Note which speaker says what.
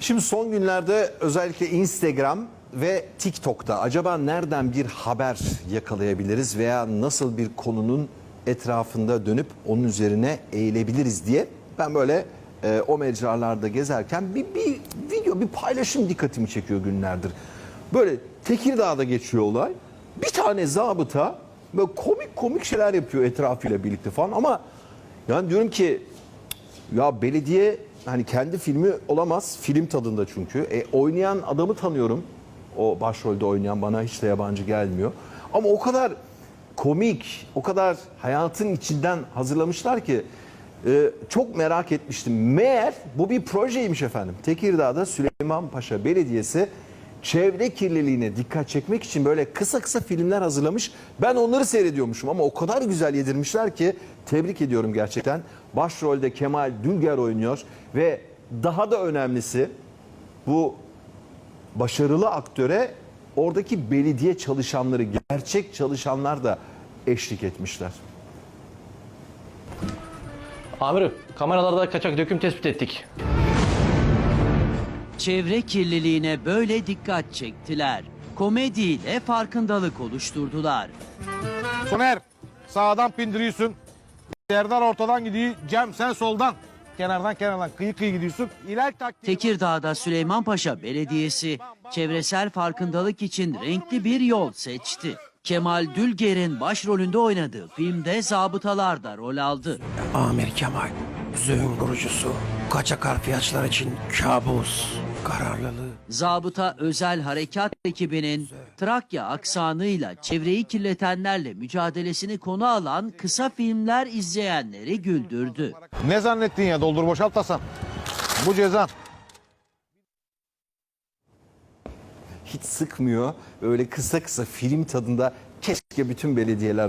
Speaker 1: Şimdi son günlerde özellikle Instagram ve TikTok'ta acaba nereden bir haber yakalayabiliriz veya nasıl bir konunun etrafında dönüp onun üzerine eğilebiliriz diye ben böyle e, o mecralarda gezerken bir, bir video, bir paylaşım dikkatimi çekiyor günlerdir. Böyle Tekirdağ'da geçiyor olay. Bir tane zabıta böyle komik komik şeyler yapıyor etrafıyla birlikte falan ama yani diyorum ki ya belediye hani kendi filmi olamaz. Film tadında çünkü. E, oynayan adamı tanıyorum. O başrolde oynayan bana hiç de yabancı gelmiyor. Ama o kadar komik, o kadar hayatın içinden hazırlamışlar ki e, çok merak etmiştim. Meğer bu bir projeymiş efendim. Tekirdağ'da Süleymanpaşa Belediyesi çevre kirliliğine dikkat çekmek için böyle kısa kısa filmler hazırlamış. Ben onları seyrediyormuşum ama o kadar güzel yedirmişler ki tebrik ediyorum gerçekten. Başrolde Kemal Dülger oynuyor ve daha da önemlisi bu başarılı aktöre oradaki belediye çalışanları, gerçek çalışanlar da eşlik etmişler.
Speaker 2: Amirim, kameralarda kaçak döküm tespit ettik.
Speaker 3: Çevre kirliliğine böyle dikkat çektiler. Komediyle farkındalık oluşturdular.
Speaker 4: Soner sağdan pindiriyorsun. Serdar ortadan gidiyor. Cem sen soldan. Kenardan kenardan kıyı kıyı gidiyorsun. İler taktiği.
Speaker 3: Tekirdağ'da Süleymanpaşa Belediyesi çevresel farkındalık için renkli bir yol seçti. Kemal Dülger'in başrolünde oynadığı filmde zabıtalar da rol aldı.
Speaker 5: Amir Kemal, Zöğün kurucusu, kaçak harfiyatçılar için kabus, kararlılığı.
Speaker 3: Zabıta özel harekat ekibinin Trakya aksanıyla çevreyi kirletenlerle mücadelesini konu alan kısa filmler izleyenleri güldürdü.
Speaker 4: Ne zannettin ya doldur boşalt Hasan. Bu cezan.
Speaker 1: Hiç sıkmıyor. Öyle kısa kısa film tadında keşke bütün belediyeler